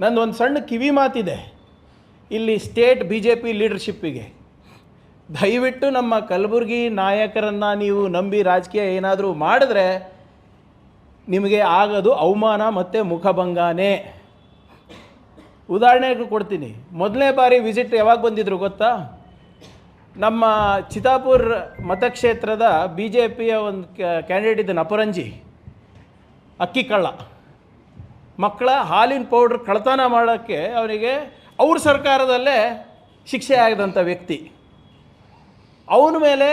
ನಂದು ಒಂದು ಸಣ್ಣ ಕಿವಿ ಮಾತಿದೆ. ಇಲ್ಲಿ ಸ್ಟೇಟ್ ಬಿ ಜೆ ಪಿ ಲೀಡರ್ಶಿಪ್ಪಿಗೆ. ದಯವಿಟ್ಟು ನಮ್ಮ ಕಲಬುರಗಿ ನಾಯಕರನ್ನು ನೀವು ನಂಬಿ ರಾಜಕೀಯ ಏನಾದರೂ ಮಾಡಿದ್ರೆ ನಿಮಗೆ ಆಗೋದು ಅವಮಾನ ಮತ್ತು ಮುಖಭಂಗನೇ. ಉದಾಹರಣೆಗೂ ಕೊಡ್ತೀನಿ. ಮೊದಲನೇ ಬಾರಿ ವಿಸಿಟ್ ಯಾವಾಗ ಬಂದಿದ್ರು ಗೊತ್ತಾ? ನಮ್ಮ ಚಿತಾಪುರ್ ಮತಕ್ಷೇತ್ರದ ಬಿ ಜೆ ಪಿಯ ಒಂದು ಕ್ಯಾಂಡಿಡೇಟ್ ಇದ್ದ ಅಪರಂಜಿ. ಅಕ್ಕಿ ಕಳ್ಳ. ಮಕ್ಕಳ ಹಾಲಿನ ಪೌಡ್ರ್ ಕಳತನ ಮಾಡೋಕ್ಕೆ ಅವನಿಗೆ ಅವ್ರ ಸರ್ಕಾರದಲ್ಲೇ ಶಿಕ್ಷೆ ಆಗಿದಂಥ ವ್ಯಕ್ತಿ. ಅವನ ಮೇಲೆ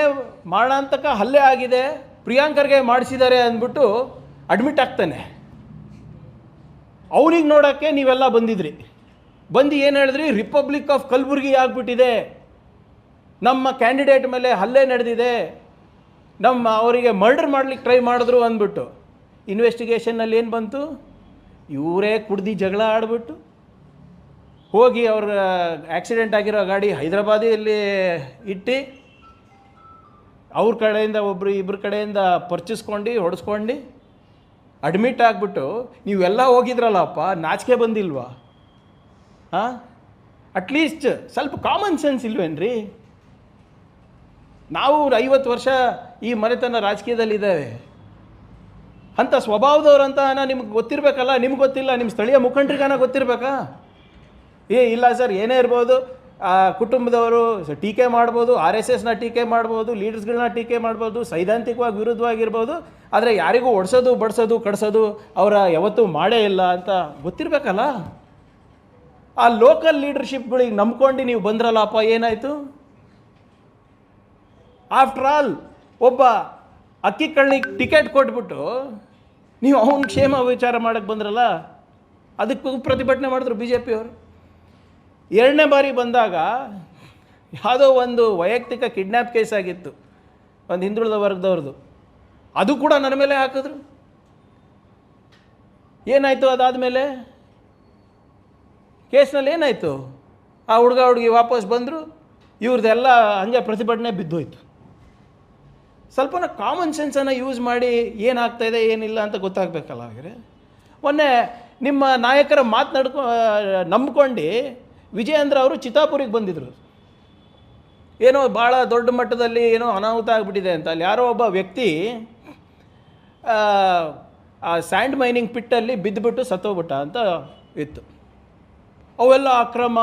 ಮಾಡಂತಕ ಹಲ್ಲೆ ಆಗಿದೆ, ಪ್ರಿಯಾಂಕರ್ಗೆ ಮಾಡಿಸಿದ್ದಾರೆ ಅಂದ್ಬಿಟ್ಟು ಅಡ್ಮಿಟ್ ಆಗ್ತಾನೆ. ಅವನಿಗೆ ನೋಡೋಕ್ಕೆ ನೀವೆಲ್ಲ ಬಂದಿದ್ರಿ. ಬಂದು ಏನು ಹೇಳಿದ್ರಿ? ರಿಪಬ್ಲಿಕ್ ಆಫ್ ಕಲಬುರ್ಗಿ ಆಗಿಬಿಟ್ಟಿದೆ. ನಮ್ಮ ಕ್ಯಾಂಡಿಡೇಟ್ ಮೇಲೆ ಹಲ್ಲೆ ನಡೆದಿದೆ. ನಮ್ಮ ಅವರಿಗೆ ಮರ್ಡರ್ ಮಾಡ್ಲಿಕ್ಕೆ ಟ್ರೈ ಮಾಡಿದ್ರು ಅಂದ್ಬಿಟ್ಟು. ಇನ್ವೆಸ್ಟಿಗೇಷನ್ನಲ್ಲಿ ಏನು ಬಂತು? ಇವರೇ ಕುಡ್ದು ಜಗಳ ಆಡ್ಬಿಟ್ಟು ಹೋಗಿ ಅವ್ರ ಆಕ್ಸಿಡೆಂಟ್ ಆಗಿರೋ ಗಾಡಿ ಹೈದರಾಬಾದಿಯಲ್ಲಿ ಇಟ್ಟು ಅವ್ರ ಕಡೆಯಿಂದ ಒಬ್ಬರು ಇಬ್ಬರ ಕಡೆಯಿಂದ ಪರ್ಚಿಸ್ಕೊಂಡು ಹೊಡೆಸ್ಕೊಂಡು ಅಡ್ಮಿಟ್ ಆಗಿಬಿಟ್ಟು ನೀವೆಲ್ಲ ಹೋಗಿದ್ರಲ್ಲಪ್ಪ, ನಾಚಿಕೆ ಬಂದಿಲ್ವಾ? ಹಾಂ? ಅಟ್ಲೀಸ್ಟ್ ಸ್ವಲ್ಪ ಕಾಮನ್ ಸೆನ್ಸ್ ಇಲ್ವೇನ್ರಿ? ನಾವು ಐವತ್ತು ವರ್ಷ ಈ ಮನೆತನ ರಾಜಕೀಯದಲ್ಲಿದ್ದೇವೆ. ಅಂಥ ಸ್ವಭಾವದವ್ರಂತ ನಿಮ್ಗೆ ಗೊತ್ತಿರಬೇಕಲ್ಲ, ನಿಮ್ಗೆ ಗೊತ್ತಿಲ್ಲ ನಿಮ್ಮ ಸ್ಥಳೀಯ ಮುಖಂಡರಿಗಾನ ಗೊತ್ತಿರಬೇಕಾ? ಏ, ಇಲ್ಲ ಸರ್, ಏನೇ ಇರ್ಬೋದು ಕುಟುಂಬದವರು ಟೀಕೆ ಮಾಡ್ಬೋದು, ಆರ್ ಎಸ್ ಎಸ್ನ ಟೀಕೆ ಮಾಡ್ಬೋದು ಲೀಡರ್ಸ್ಗಳನ್ನ ಟೀಕೆ ಮಾಡ್ಬೋದು, ಸೈದ್ಧಾಂತಿಕವಾಗಿ ವಿರುದ್ಧವಾಗಿರ್ಬೋದು, ಆದರೆ ಯಾರಿಗೂ ಒಡ್ಸೋದು, ಬಡಿಸೋದು ಕಡಿಸೋದು ಅವರ ಯಾವತ್ತೂ ಮಾಡೇ ಇಲ್ಲ ಅಂತ ಗೊತ್ತಿರಬೇಕಲ್ಲ? ಆ ಲೋಕಲ್ ಲೀಡರ್ಶಿಪ್ಗಳಿಗೆ ನಂಬ್ಕೊಂಡು ನೀವು ಬಂದ್ರಲ್ಲಪ್ಪ, ಏನಾಯಿತು? ಆಫ್ಟರ್ ಆಲ್ ಒಬ್ಬ ಅಕ್ಕಿ ಕಳ್ಳಿಗೆ ಟಿಕೆಟ್ ಕೊಟ್ಬಿಟ್ಟು ನೀವು ಅವನ ಕ್ಷೇಮ ವಿಚಾರ ಮಾಡೋಕ್ಕೆ ಬಂದ್ರಲ್ಲ, ಅದಕ್ಕೂ ಪ್ರತಿಭಟನೆ ಮಾಡಿದ್ರು ಬಿ ಜೆ ಪಿಯವರು ಎರಡನೇ ಬಾರಿ ಬಂದಾಗ ಯಾವುದೋ ಒಂದು ವೈಯಕ್ತಿಕ ಕಿಡ್ನ್ಯಾಪ್ ಕೇಸ್ ಆಗಿತ್ತು, ಒಂದು ಹಿಂದುಳಿದ ವರ್ಗದವ್ರದ್ದು. ಅದು ಕೂಡ ನನ್ನ ಮೇಲೆ ಹಾಕಿದ್ರು. ಏನಾಯಿತು ಅದಾದಮೇಲೆ? ಕೇಸ್ನಲ್ಲಿ ಏನಾಯಿತು? ಆ ಹುಡುಗ ಹುಡುಗಿ ವಾಪಸ್ ಬಂದರು, ಇವ್ರದ್ದೆಲ್ಲ ಹಂಗೆ ಪ್ರತಿಭಟನೆ ಬಿದ್ದೋಯ್ತು. ಸ್ವಲ್ಪನ ಕಾಮನ್ ಸೆನ್ಸನ್ನು ಯೂಸ್ ಮಾಡಿ ಏನಾಗ್ತಾ ಇದೆ, ಏನಿಲ್ಲ ಅಂತ ಗೊತ್ತಾಗಬೇಕಲ್ಲ ಹಾಗೆ ಮೊನ್ನೆ ನಿಮ್ಮ ನಾಯಕರ ಮಾತನಾಡ್ಕೊ ನಂಬ್ಕೊಂಡು ವಿಜಯೇಂದ್ರ ಅವರು ಚಿತಾಪುರಿಗೆ ಬಂದಿದ್ದರು ಏನೋ ಭಾಳ ದೊಡ್ಡ ಮಟ್ಟದಲ್ಲಿ ಏನೋ ಅನಾಹುತ ಆಗಿಬಿಟ್ಟಿದೆ ಅಂತ. ಅಲ್ಲಿ ಯಾರೋ ಒಬ್ಬ ವ್ಯಕ್ತಿ, ಆ ಸ್ಯಾಂಡ್ ಮೈನಿಂಗ್ ಪಿಟ್ಟಲ್ಲಿ ಬಿದ್ದುಬಿಟ್ಟು ಸತ್ತೋಗ್ಬಿಟ್ಟ ಅಂತ ಇತ್ತು. ಅವೆಲ್ಲ ಅಕ್ರಮ,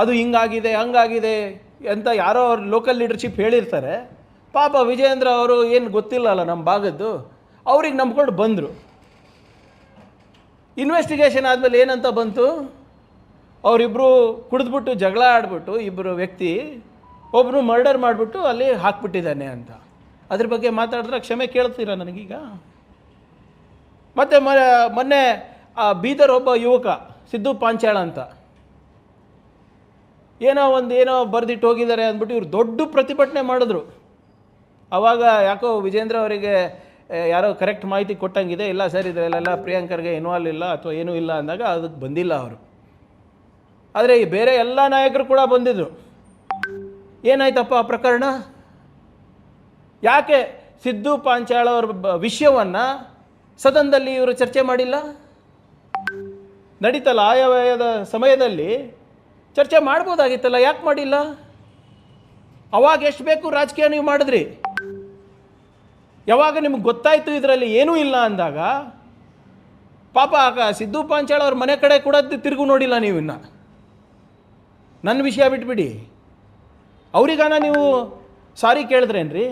ಅದು ಹಿಂಗಾಗಿದೆ, ಹಂಗಾಗಿದೆ ಅಂತ ಯಾರೋ ಅವ್ರ ಲೋಕಲ್ ಲೀಡರ್ಶಿಪ್ ಹೇಳಿರ್ತಾರೆ. ಪಾಪ ವಿಜಯೇಂದ್ರ ಅವರು ಏನು ಗೊತ್ತಿಲ್ಲಲ್ಲ ನಮ್ಮ ಭಾಗದ್ದು, ಅವ್ರಿಗೆ ನಂಬ್ಕೊಂಡು ಬಂದರು. ಇನ್ವೆಸ್ಟಿಗೇಷನ್ ಆದಮೇಲೆ ಏನಂತ ಬಂತು? ಅವರಿಬ್ಬರು ಕುಡಿದ್ಬಿಟ್ಟು ಜಗಳ ಆಡ್ಬಿಟ್ಟು ಇಬ್ಬರು ವ್ಯಕ್ತಿ ಒಬ್ಬರು ಮರ್ಡರ್ ಮಾಡಿಬಿಟ್ಟು ಅಲ್ಲಿ ಹಾಕ್ಬಿಟ್ಟಿದ್ದಾನೆ ಅಂತ. ಅದ್ರ ಬಗ್ಗೆ ಮಾತಾಡಿದ್ರೆ ಕ್ಷಮೆ ಕೇಳ್ತೀರಾ ನನಗೀಗ? ಮತ್ತು ಮೊನ್ನೆ, ಆ, ಬೀದರ್ ಒಬ್ಬ ಯುವಕ, ಸಿದ್ದು ಪಾಂಚಾಳ ಅಂತ. ಏನೋ ಒಂದು ಏನೋ ಬರೆದಿಟ್ಟು ಹೋಗಿದ್ದಾರೆ ಅಂದ್ಬಿಟ್ಟು ಇವ್ರು ದೊಡ್ಡ ಪ್ರತಿಭಟನೆ ಮಾಡಿದ್ರು. ಆವಾಗ ಯಾಕೋ ವಿಜೇಂದ್ರ ಅವರಿಗೆ ಯಾರೋ ಕರೆಕ್ಟ್ ಮಾಹಿತಿ ಕೊಟ್ಟಂಗಿದೆ, ಇಲ್ಲ ಸರ್, ಇದರಲ್ಲೆಲ್ಲ ಪ್ರಿಯಾಂಕರ್ಗೆ ಇನ್ವಾಲ್ವ್ ಇಲ್ಲ ಅಥವಾ ಏನೂ ಇಲ್ಲ ಅಂದಾಗ ಅದಕ್ಕೆ ಬಂದಿಲ್ಲ ಅವರು. ಆದರೆ ಈ ಬೇರೆ ಎಲ್ಲ ನಾಯಕರು ಕೂಡ ಬಂದಿದ್ದರು ಏನಾಯ್ತಪ್ಪ ಆ ಪ್ರಕರಣ? ಯಾಕೆ ಸಿದ್ದು ಪಾಂಚಾಳ ಅವ್ರ ವಿಷಯವನ್ನು ಸದನದಲ್ಲಿ ಇವರು ಚರ್ಚೆ ಮಾಡಿಲ್ಲ? ನಡೀತಲ್ಲ ಆಯವ್ಯಯದ ಸಮಯದಲ್ಲಿ ಚರ್ಚೆ ಮಾಡ್ಬೋದಾಗಿತ್ತಲ್ಲ, ಯಾಕೆ ಮಾಡಿಲ್ಲ? ಅವಾಗ ಎಷ್ಟು ಬೇಕು ರಾಜಕೀಯ ನೀವು ಮಾಡಿದ್ರಿ? ಯಾವಾಗ ನಿಮ್ಗೆ ಗೊತ್ತಾಯಿತು ಇದರಲ್ಲಿ ಏನೂ ಇಲ್ಲ ಅಂದಾಗ, ಪಾಪ ಆಗ ಸಿದ್ದು ಪಾಂಚಾಳ ಅವ್ರ ಮನೆ ಕಡೆ ಕೂಡ ತಿರುಗು ನೋಡಿಲ್ಲ ನೀವು ಇನ್ನು. ನನ್ನ ವಿಷಯ ಬಿಟ್ಬಿಡಿ. ಅವರಿಗಾನ ನೀವು ಸಾರಿ ಕೇಳಿದ್ರೇನ್ರಿ?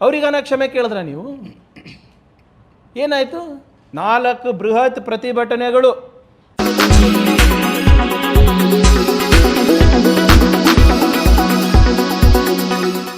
ಅವರಿಗಾನ ಕ್ಷಮೆ ಕೇಳಿದ್ರ ನೀವು? ಏನಾಯಿತು? ನಾಲ್ಕು ಬೃಹತ್ ಪ್ರತಿಭಟನೆಗಳು.